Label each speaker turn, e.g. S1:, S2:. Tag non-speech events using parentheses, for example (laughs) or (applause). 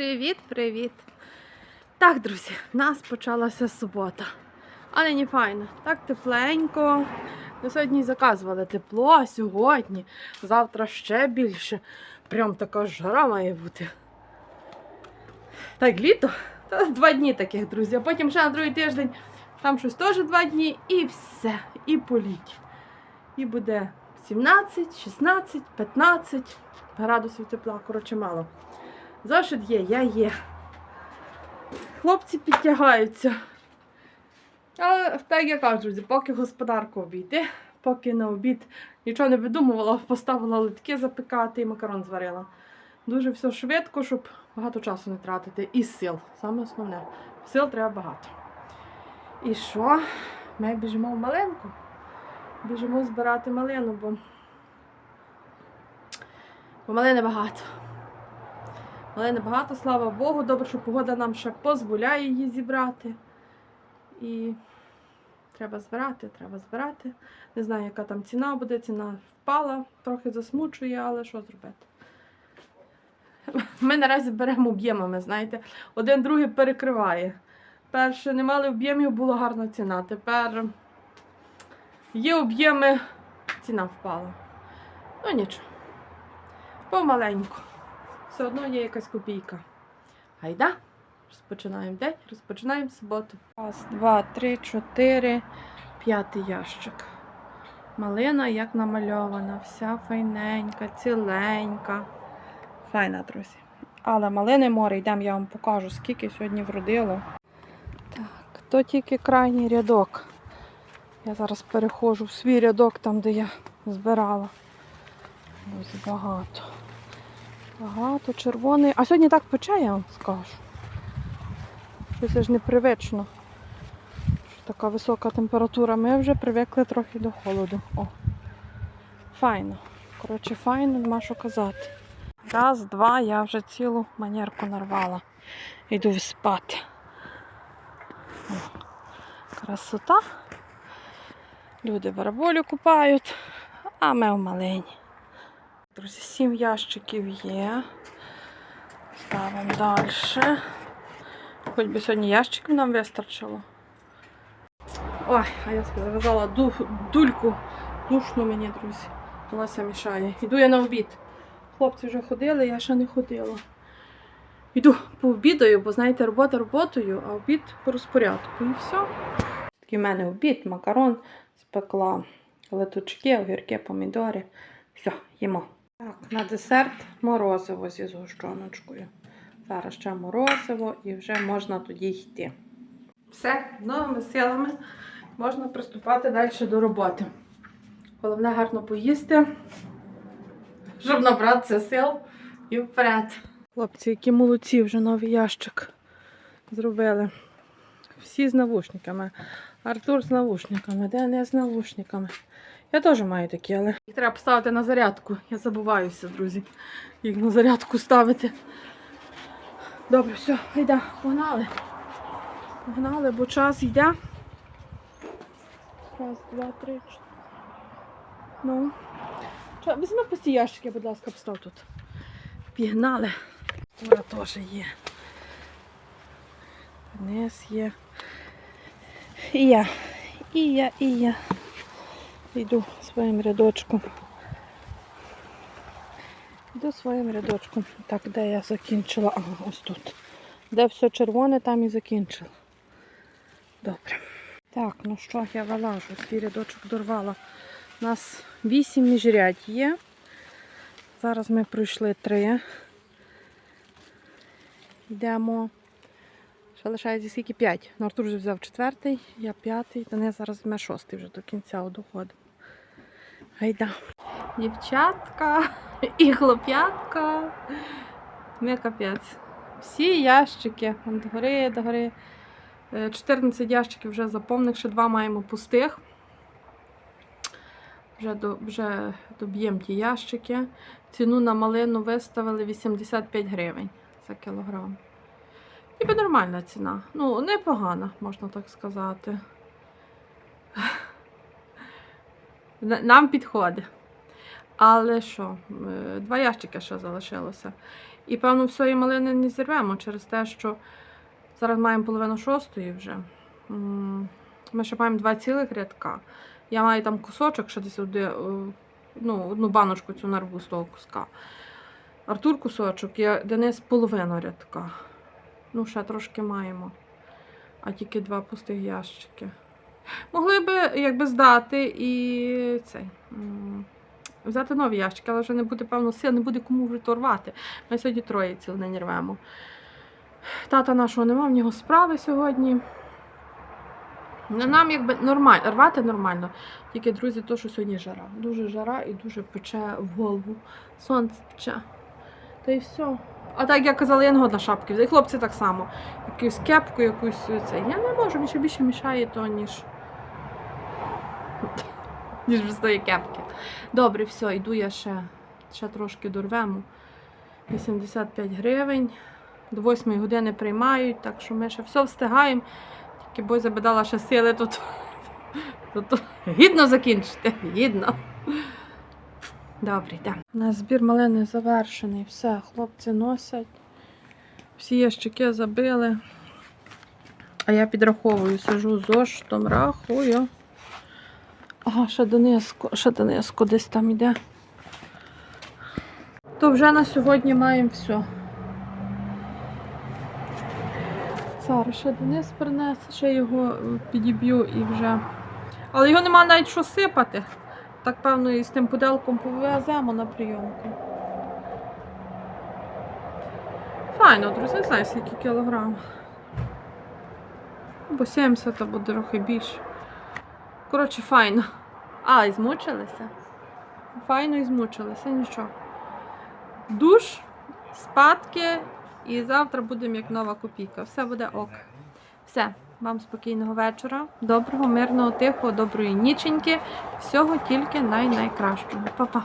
S1: Привіт-привіт! Так, друзі, в нас почалася субота. Але не файно. Так тепленько. Ми сьогодні заказували тепло, а сьогодні, завтра ще більше. Прям така жара має бути. Так, літо? Та два дні таких, друзі. А потім ще на другий тиждень там щось теж два дні і все. І політь. І буде 17, 16, 15 градусів тепла, коротше, мало. Зошит є, я є. Хлопці підтягаються. Але так я кажу, друзі, поки господарку обійти, поки на обід нічого не видумувала, поставила литки запекати і макарон зварила. Дуже все швидко, щоб багато часу не тратити. І сил. Саме основне. Сил треба багато. І що? Ми біжимо в малинку. Біжимо збирати малину, бо, бо малини багато. Малини багато, слава Богу. Добре, що погода нам ще дозволяє її зібрати. І треба збирати, треба збирати. Не знаю, яка там ціна буде. Ціна впала, трохи засмучує, але що зробити? Ми наразі беремо об'ємами, знаєте, один другий перекриває. Перше не мали об'ємів, була гарна ціна. Тепер є об'єми, ціна впала. Ну нічого. Помаленьку. Все одно є якась копійка. Гайда. Розпочинаємо день, розпочинаємо суботу. Раз, два, три, чотири, п'ятий ящик. Малина як намальована, вся файненька, ціленька. Файна, друзі. Але малини море, йдемо, я вам покажу, скільки сьогодні вродило. Так, то тільки крайній рядок. Я зараз переходжу в свій рядок, там, де я збирала. Ось багато. Багато червоний. А сьогодні так пече, я вам скажу. Щось аж непривично. Що така висока температура. Ми вже привикли трохи до холоду. О. Файно. Коротше, файно, нема що казати. Раз, два, я вже цілу манерку нарвала. Йду спати. О. Красота. Люди бараболю купають, а ми в малині. Друзі, сім ящиків є. Ставимо далі. Хоч би сьогодні ящиків нам вистачило. Ой, а я зав'язала дульку. Душно мені, друзі. Волосся мішає. Йду я на обід. Хлопці вже ходили, я ще не ходила. Йду пообідаю, бо знаєте, робота роботою, а обід по розпорядку. І все. Такий в мене обід, макарон спекла, летучки, огірки, помідори. Все, їмо. Так, на десерт морозиво зі згущеночкою. Зараз ще морозиво і вже можна тоді йти. Все, новими силами можна приступати далі до роботи. Головне гарно поїсти, щоб набратися сил і вперед. Хлопці, які молодці, вже новий ящик зробили. Всі з навушниками. Артур з навушниками, Денис з навушниками. Я теж маю такі, але їх треба поставити на зарядку. Я забуваюся, друзі. Їх на зарядку ставити. Добре, все, йде, погнали. Погнали, бо час йде. Раз, два, три, чотири. Ну. Візьми пусті ящики, будь ласка, постав тут. Пігнали. Тура теж є. Низ є. І я. І я, і я. Йду своїм рядочком. Йду своїм рядочком. Так, де я закінчила? Ага, ось тут. Де все червоне, там і закінчила. Добре. Так, ну що, я вилажу, свій рядочок дорвала. У нас 8 міжрядь є. Зараз ми пройшли 3. Йдемо. Ще лишається скільки 5. Ну, Артур вже взяв четвертий, я п'ятий, та не зараз візьме шостий вже до кінця доходимо. Гайда. Дівчатка і хлоп'ятка. Ми капець. Всі ящики. Вон догори, догори. Е, 14 ящиків вже заповнених, ще два маємо пустих. Вже, до, вже доб'ємо ті ящики. Ціну на малину виставили 85 гривень за кілограм. Ніби нормальна ціна. Ну, непогана, можна так сказати. Нам підходить. Але що, е, два ящики ще залишилося. І певно, всієї малини не зірвемо через те, що зараз маємо половину шостої вже. Ми ще маємо два цілих рядка. Я маю там кусочок, ще десь оди, е, ну, одну баночку цю нарву з того куска. Артур кусочок, і Денис половину рядка. Ну, ще трошки маємо. А тільки два пустих ящики. Могли би якби здати і цей. Взяти нові ящики, але вже не буде, певно, сил, не буде кому вже то рвати. Ми сьогодні троє ціл не рвемо. Тата нашого нема, в нього справи сьогодні. Ну, Нам якби нормально, рвати нормально. Тільки, друзі, то, що сьогодні жара. Дуже жара і дуже пече в голову. Сонце пече. Та й все. А так я казала, я не годна шапки. І хлопці так само. Якусь кепку, якусь це. Я не можу, мені ще більше мішає то, ніж. (laughs) Ніж без тої кепки. Добре, все, йду я ще, ще трошки дорвемо. 85 гривень. До 8 години приймають, так що ми ще все встигаємо. Тільки бой забидала ще сили. (laughs) Тут гідно закінчити. Гідно. Добре, йдемо. У нас збір малини завершений. Все, хлопці носять. Всі ящики забили. А я підраховую, сижу з зошитом, рахую. Ага, ще донизку, ще донизку десь там йде. То вже на сьогодні маємо все. Зараз ще Денис принесе, ще його підіб'ю і вже. Але його нема навіть що сипати. Так, певно, і з тим пуделком повеземо на прийомку. Файно, друзі, не знаю, скільки кілограм. Або 70, або трохи більше. Коротше, файно. А, і змучилися? Файно і змучилися, нічого. Душ, спадки, і завтра будемо як нова копійка. Все буде ок. Все, вам спокійного вечора, доброго, мирного, тихого, доброї ніченьки. Всього тільки най-найкращого. Па-па.